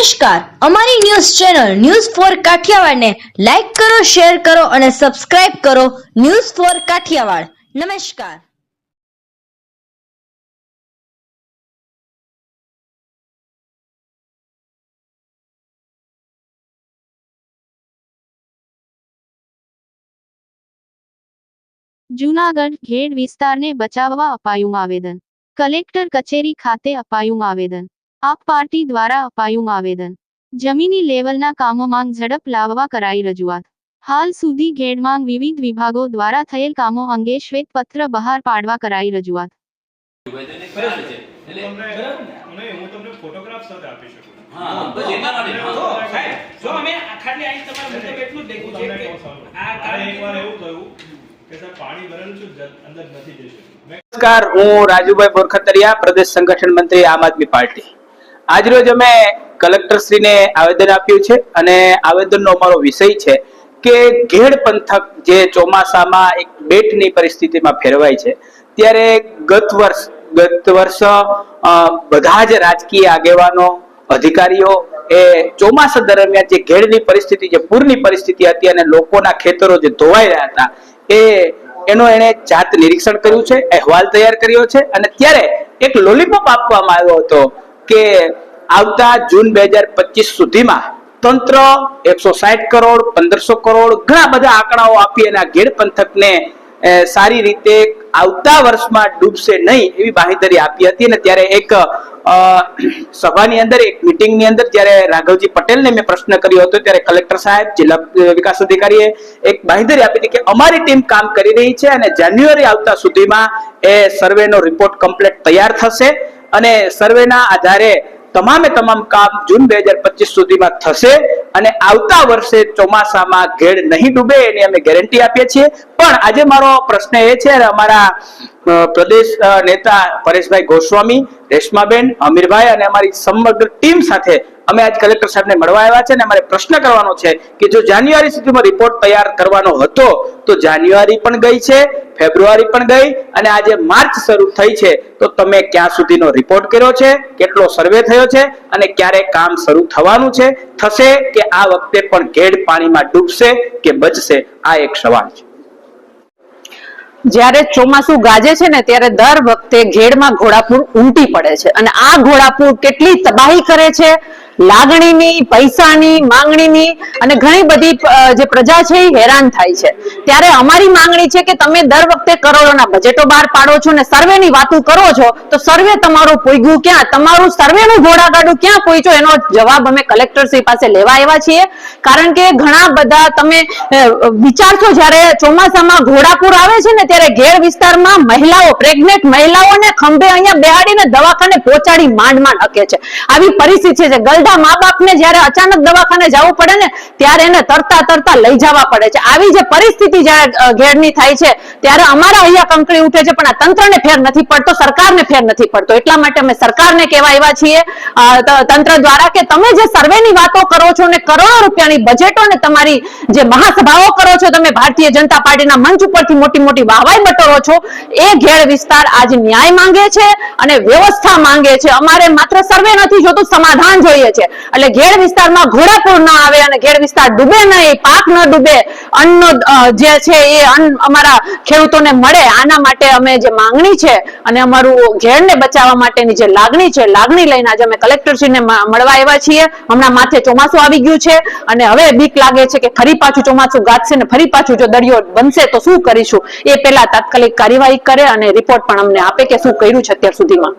નમસ્કાર. અમારી news channel news four કાઠિયાવાડને લાઈક કરો, શેર કરો અને સબસ્ક્રાઇબ કરો ન્યૂઝ ફોર કાઠિયાવાડ. નમસ્કાર. જૂનાગઢ ઘેડ વિસ્તારને બચાવવા અપાયું આવેદન. કલેક્ટર કચેરી ખાતે અપાયું આવેદન. આપ પાર્ટી દ્વારા અપાયું આવેદન. જમીની લેવલના કામોમાં ઝડપ લાવવા કરાઈ રજૂઆત. હાલ સુધી ઘેડમાં વિવિધ વિભાગો દ્વારા થયેલ કામો અંગે શ્વેતપત્ર બહાર પાડવા કરાઈ રજૂઆત. નમસ્કાર, હું રાજુભાઈ બોરખતરિયા, પ્રદેશ સંગઠન મંત્રી આમ આદમી પાર્ટી. આજરોજ અમે કલેક્ટરશ્રીને આવેદન આપ્યું છે અને આવેદનનો અમારો વિષય છે કે ઘેડ પંથક જે ચોમાસામાં એક બેટની પરિસ્થિતિમાં ફેરવાય છે. ત્યારે ગત વર્ષ ગત વર્ષ બધા જ રાજકીય આગેવાનો, અધિકારીઓ એ ચોમાસા દરમિયાન જે ઘેડની પરિસ્થિતિ, જે પૂરની પરિસ્થિતિ હતી અને લોકોના ખેતરો જે ધોવાઈ રહ્યા હતા, એ, એનો એને જાત નિરીક્ષણ કર્યું છે, અહેવાલ તૈયાર કર્યો છે અને ત્યારે એક લોલીપોપ આપવામાં આવ્યો હતો. કે આવતા જૂન બે હજાર પચીસ સુધીમાં તંત્ર એકસો સાઠ કરોડ, પંદરસો કરોડ ઘણા બધા આંકડાઓ આપી અને આ ઘેડ પંથકને સારી રીતે આવતા વર્ષમાં ડૂબશે નહીં એવી બાહેધરી આપી હતી અને ત્યારે એક સભાની અંદર, એક મિટિંગની અંદર જ્યારે રાઘવજી પટેલને મેં પ્રશ્ન કર્યો હતો ત્યારે કલેક્ટર સાહેબ, જિલ્લા વિકાસ અધિકારીએ એક બાહેધરી આપી હતી કે અમારી ટીમ કામ કરી રહી છે અને જાન્યુઆરી આવતા સુધીમાં એ સર્વેનો રિપોર્ટ કમ્પ્લીટ તૈયાર થશે. અને સર્વેના આધારે તમામે તમામ કામ જૂન બે હજાર પચીસ સુધીમાં થશે અને આવતા વર્ષે ચોમાસામાં ઘેડ નહીં ડૂબે એની અમે ગેરંટી આપીએ છીએ. પણ આજે મારો પ્રશ્ન એ છે અમારા પ્રદેશ નેતા પરેશભાઈ ગોસ્વામી, રેશમાબેન, અમીરભાઈ અને અમારી સમગ્ર ટીમ સાથે અમે આજ કલેક્ટર સાહેબને મળવા આવ્યા છે અને અમારે પ્રશ્ન કરવાનો છે કે જો જાન્યુઆરી સુધીમાં રિપોર્ટ તૈયાર કરવાનો હતો તો જાન્યુઆરી પણ ગઈ છે, ફેબ્રુઆરી પણ ગઈ અને આજે માર્ચ શરૂ થઈ છે. તો તમે ક્યાં સુધીનો રિપોર્ટ કર્યો છે, કેટલો સર્વે થયો છે અને ક્યારે કામ શરૂ થવાનું છે? થશે કે આ વખતે પણ ઘેડ પાણીમાં ડૂબશે કે બચશે? આ એક સવાલ છે. જ્યારે ચોમાસું ગાજે છે ને, ત્યારે દર વખતે ઘેડમાં ઘોડાપૂર ઉમટી પડે છે. અને આ ઘોડાપૂર કેટલી તબાહી કરે છે? લાગણીની, પૈસાની, માંગણીની અને ઘણી બધી જે પ્રજા છે એ હેરાન થાય છે. ત્યારે અમારી માંગણી છે કે તમે દર વખતે કરોડોના બજેટો બહાર પાડો છો ને સર્વેની વાતો કરો છો, તો સર્વે તમારું પૂગ્યું ક્યાં? તમારું સર્વેનું ઘોડાગાડું ક્યાં પહોંચ્યો એનો જવાબ અમે કલેક્ટરશ્રી પાસે લેવા આવ્યા છીએ. કારણ કે ઘણા બધા તમે વિચારશો જ્યારે ચોમાસામાં ઘોડાપુર આવે છે ને ત્યારે ઘેર વિસ્તારમાં મહિલાઓ પ્રેગ્નેન્ટ મહિલાઓને ખંભે અહીંયા બેહાડીને દવાખાને પહોંચાડી માંડ માંડ હકે છે. આવી પરિસ્થિતિ છે. ગલડા મા બાપને જ્યારે અચાનક દવાખાને જવું પડે ને, ત્યારે એને તરતા તરતા લઈ જવા પડે છે. આવી જે પરિસ્થિતિ જ્યારે ઘેરની થાય છે, ત્યારે અમારા અહીંયા કંકળી ઉઠે છે, પણ આ તંત્રને ફેર નથી પડતો, સરકારને ફેર નથી પડતો. એટલા માટે અમે સરકારને કહેવા એવા છીએ તંત્ર દ્વારા કે તમે જે સર્વેની વાતો કરો છો ને કરોડો રૂપિયાની બજેટો ને તમારી જે મહાસભાઓ કરો છો, તમે ભારતીય જનતા પાર્ટીના મંચ ઉપરથી મોટી મોટી વાહવાઈ બટોરો છો, એ ઘેર વિસ્તાર આજ ન્યાય માંગે છે અને વ્યવસ્થા માંગે છે. અમારે માત્ર સર્વે નથી જોતું, સમાધાન જોઈએ છે. એટલે ઘેડ વિસ્તારમાં ઘોડાપૂર ન આવે અને ઘેડ વિસ્તાર ડૂબે નહીં, પાક ન ડૂબે અન્ન જે છે એ અન્ન અમારા ખેડૂતોને મળે. આના માટે અમે જે માંગણી છે અને અમારું ઘેરને બચાવવા માટેની જે લાગણી છે, લાગણી લઈને આજે અમે કલેક્ટરશ્રીને મળવા આવ્યા છીએ. હમણાં માથે ચોમાસું આવી ગયું છે અને હવે બીક લાગે છે કે ફરી પાછું ચોમાસું ગાજશે ને ફરી પાછું જો દરિયો બનશે તો શું કરીશું? એ પહેલા તાત્કાલિક કાર્યવાહી કરે અને રિપોર્ટ પણ અમને આપે કે શું કર્યું છે અત્યાર સુધીમાં.